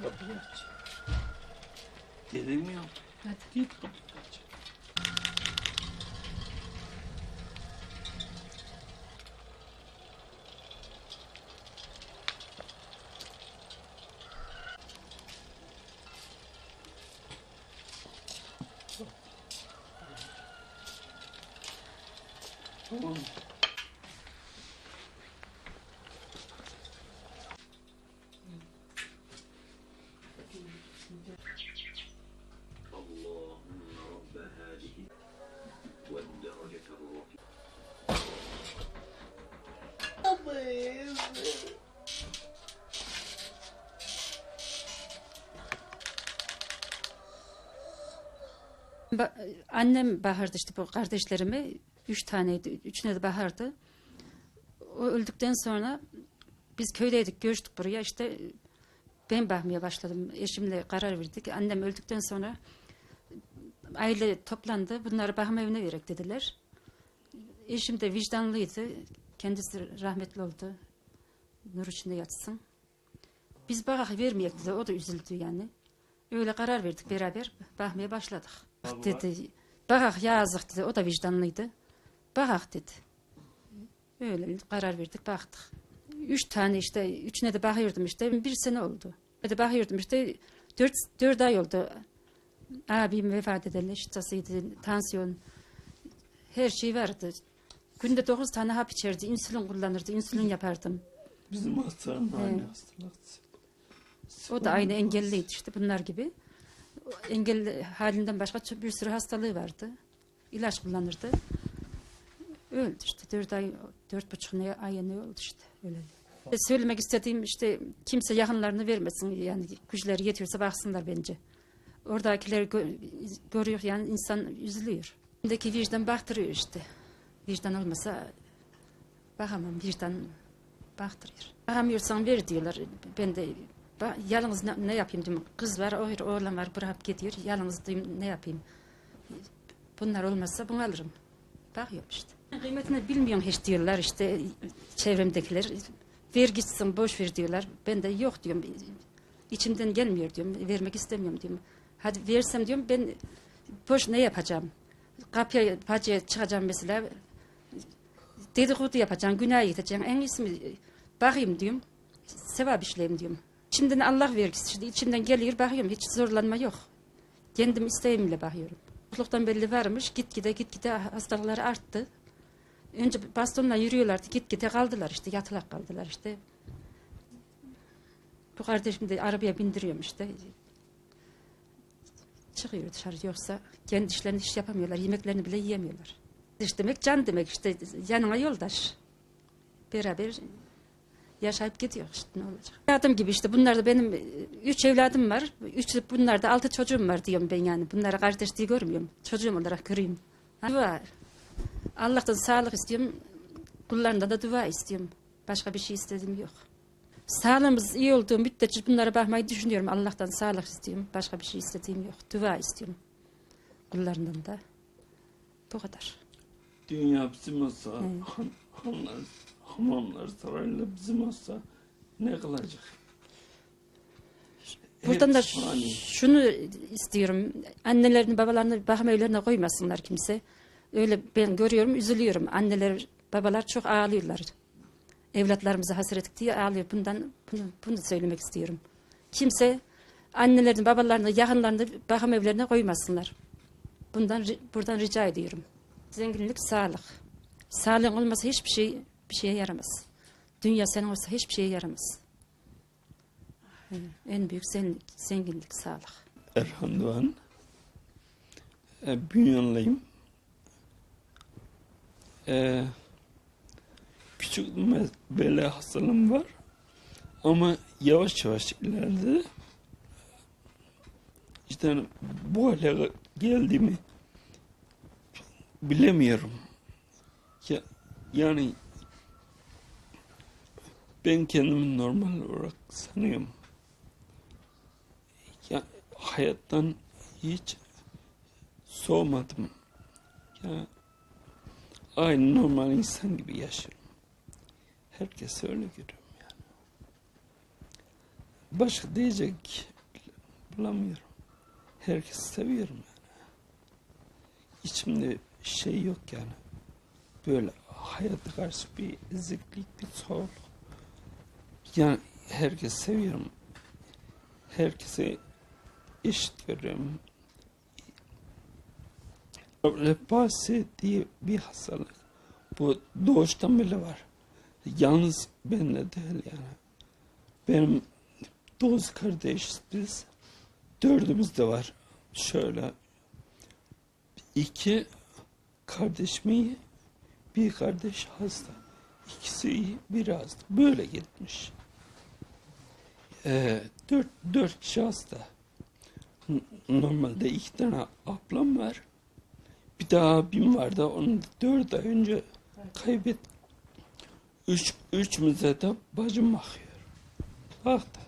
Подождите. Деревня. Отвитка. Mm-hmm. Ba- annem bahardı işte bu kardeşlerimi. Üç taneydi. Üçüne de bahardı. O öldükten sonra biz köydeydik. Göçtük buraya. işte ben bakmaya başladım. Eşimle karar verdik. Annem öldükten sonra aile toplandı. Bunları bakım evine verek dediler. Eşim de vicdanlıydı. Kendisi rahmetli oldu. Nur içinde yatsın. Biz bakak vermeyek dedi. O da üzüldü yani. Öyle karar verdik beraber. Bakmaya başladık. Dedi. Bakak yazık dedi. O da vicdanlıydı. Bakak dedi. Öyle karar verdik baktık. Üç tane işte, üçüne de bakıyordum işte. Bir sene oldu. Bir de bakıyordum işte. Dört, dört ay oldu. Abim vefat edeli, şitasıydı, tansiyon. Her şey vardı. Günde dokuz tane hap içerdi. insülin kullanırdı. insülin yapardım. Bizim hastanın aynı hastalık. O da aynı engelliydi işte bunlar gibi. Engelli halinden başka bir sürü hastalığı vardı. İlaç kullanırdı. Öldü işte. Dört ay, dört buçuk ay oldu işte. Öyle. E, Söylemek istediğim işte kimse yakınlarını vermesin. Yani güçleri yetiyorsa baksınlar bence. Oradakileri gö- görüyor yani insan üzülüyor. Bendeki vicdan baktırıyor işte. Vicdan olmasa bakamam. Vicdan baktırıyor. Bakamıyorsan ver diyorlar. Ben de ba- yalnız ne, ne yapayım diyorum. Kız var, o- oğlan var bırakıp gidiyor. Yalnız diyorum ne yapayım. Bunlar olmazsa bunu alırım. Bakıyorum işte. Kıymetini bilmiyorum hiç diyorlar işte çevremdekiler. Ver gitsin boş ver diyorlar. Ben de yok diyorum. İçimden gelmiyor diyorum. Vermek istemiyorum diyorum. Hadi versem diyorum ben boş ne yapacağım? Kapıya bacıya çıkacağım mesela. Dedikodu yapacağım, günah gideceğim. En iyisi mi? Bakayım diyorum. Sevap işleyeyim diyorum. İçimden Allah vergisi işte içimden geliyor bakıyorum. Hiç zorlanma yok. Kendim isteğimle bakıyorum. Çocukluktan belli varmış. Gitgide gitgide hastalıkları arttı. Önce bastonla yürüyorlardı. Gitgide kaldılar işte. Yatılak kaldılar işte. Bu kardeşim de arabaya bindiriyorum işte. Çıkıyor dışarı yoksa kendi işlerini hiç yapamıyorlar. Yemeklerini bile yiyemiyorlar. İş demek can demek işte yanına yoldaş. Beraber yaşayıp gidiyor işte ne olacak. Evladım gibi işte bunlar da benim e, üç evladım var. Üç bunlar da altı çocuğum var diyorum ben yani. Bunlara kardeş diye görmüyorum. Çocuğum olarak göreyim. Ha, Dua. Allah'tan sağlık istiyorum. Kullarından da dua istiyorum. Başka bir şey istediğim yok. Sağlığımız iyi olduğu müddetçe bunlara bakmayı düşünüyorum. Allah'tan sağlık istiyorum. Başka bir şey istediğim yok. Dua istiyorum. Kullarından da. Bu kadar. Dünya bizim olsa, Evet. hamamlar, saraylar bizim olsa ne kılacak? Buradan da şunu istiyorum. Annelerini, babalarını bakım evlerine koymasınlar kimse. Öyle ben görüyorum, üzülüyorum. Anneler, babalar çok ağlıyorlar. Evlatlarımıza hasret diye ağlıyor. Bundan bunu, bunu söylemek istiyorum. Kimse annelerini, babalarını, yakınlarını bakım evlerine koymasınlar. Bundan buradan rica ediyorum. Zenginlik, sağlık. Sağlığın olmasa hiçbir şey bir şeye yaramaz. Dünya senin olsa hiçbir şeye yaramaz. En büyük zenginlik, zenginlik sağlık. Erhan Doğan. E, Bünyanlıyım. E, küçük bele hastalığım var. Ama yavaş yavaş ilerledi. İşte bu hale geldiğimi bilemiyorum. Ya, yani ben kendimi normal olarak sanıyorum. Ya hayattan hiç soğumadım. Ya aynı normal insan gibi yaşıyorum. Herkes öyle görüyorum yani. başka diyecek bulamıyorum. Herkesi seviyorum yani. İçimde şey yok yani. Böyle hayata karşı bir eziklik, bir soğuk. Yani herkesi seviyorum. Herkese eşit görüyorum. Lepasi diye bir hastalık. Bu doğuştan bile var. Yalnız benimle değil yani. Benim dokuz kardeşiz biz. Dördümüz de var. Şöyle. iki kardeşim iyi. Bir kardeş hasta. İkisi iyi, biri hasta. Böyle gitmiş. Ee, dört, dört hasta. N- Normalde iki tane ablam var. Bir daha abim vardı. Onu da dört ay önce kaybet. Üç, üçümüze de bacım bakıyor. Baktı.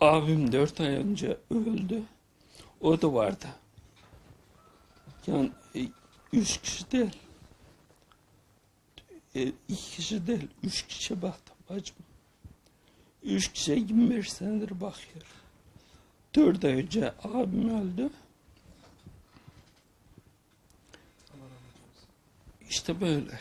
Abim dört ay önce öldü. O da vardı. Yani e, üç kişi değil. E, iki kişi değil. Üç kişi baktı bacım. Üç kişiye 25 senedir bakıyor. Dört ay önce abim öldü. İşte böyle.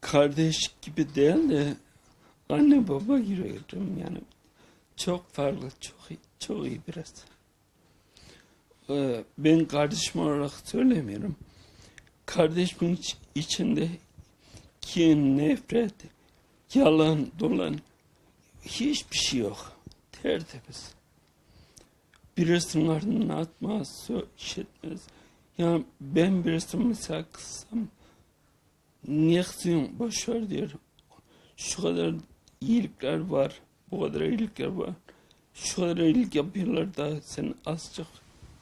Kardeş gibi değil de anne baba giriyorum yani. Çok farklı, çok iyi, çok iyi biraz. Ee, ben kardeşim olarak söylemiyorum. Kardeşimin iç- içinde kin, nefret, yalan, dolan hiçbir şey yok. Tertemiz. Birisinin ardına atmaz, sö- şey etmez. Yani ben birisini mesela kızsam niye kızıyorsun boş ver diyor. Şu kadar iyilikler var, bu kadar iyilikler var. Şu kadar iyilik yapıyorlar da sen azıcık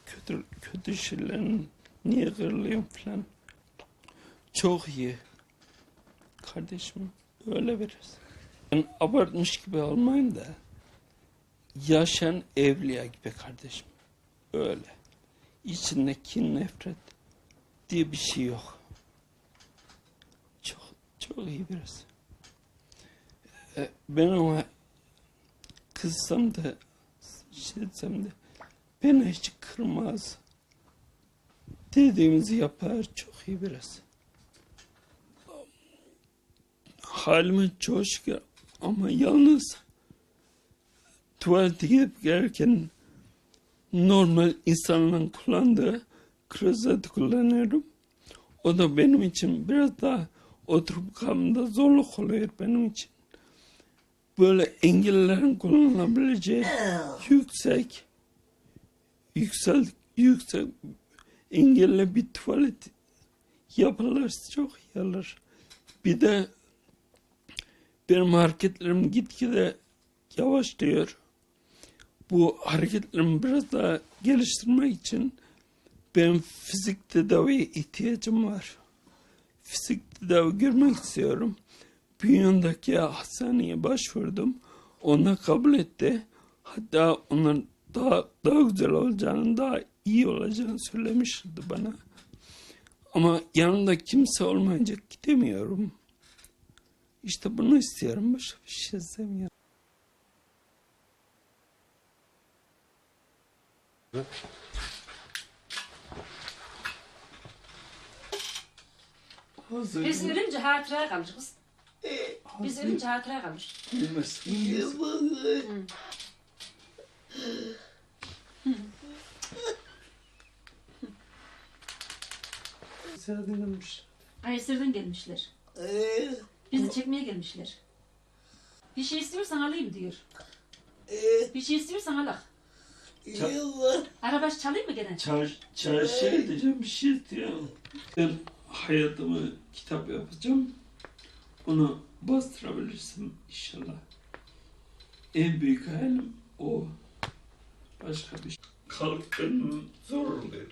kötü kötü şeylerin niye kırılıyorsun falan. Çok iyi. Kardeşim öyle veririz. Ben abartmış gibi olmayayım da yaşayan evliya gibi kardeşim. Öyle. İçinde kin nefret diye bir şey yok. Çok çok iyi birisi. Ee, Ben ona kızsam da şey etsem de beni hiç kırmaz. Dediğimizi yapar. Çok iyi birisi. Halime şükür ama yalnız tuvalete gidip gelirken normal insanların kullandığı klozeti kullanıyorum. O da benim için biraz daha oturup kalmada zorluk oluyor benim için. Böyle engellilerin kullanabileceği yüksek, yüksel, yüksek engelli bir tuvalet yapılırsa çok iyi olur. Bir de benim hareketlerim gitgide yavaşlıyor. Bu hareketlerimi biraz daha geliştirmek için benim fizik tedaviye ihtiyacım var. Fizik tedavi görmek istiyorum. Bünyondaki hastaneye başvurdum. Ona kabul etti. Hatta onun daha, daha güzel olacağını, daha iyi olacağını söylemişti bana. Ama yanımda kimse olmayınca gidemiyorum. İşte bunu istiyorum. Başka bir şey istemiyorum. Hazır Biz ölünce hatıraya kalmış kız. Biz Hazır ölünce hatıraya kalmış. bilmezsiniz. Sen dinlemiş. Kayseri'den gelmişler. Bizi çekmeye gelmişler. Bir şey istiyorsan alayım diyor. Bir şey istiyorsan al. Araba çalayım mı gene? Çar, çarşı edeceğim bir şey istiyorum. Ben hayatımı kitap yapacağım. Onu bastırabilirsin inşallah. En büyük hayalim o. Başka bir şey. Kalkın zor oluyor.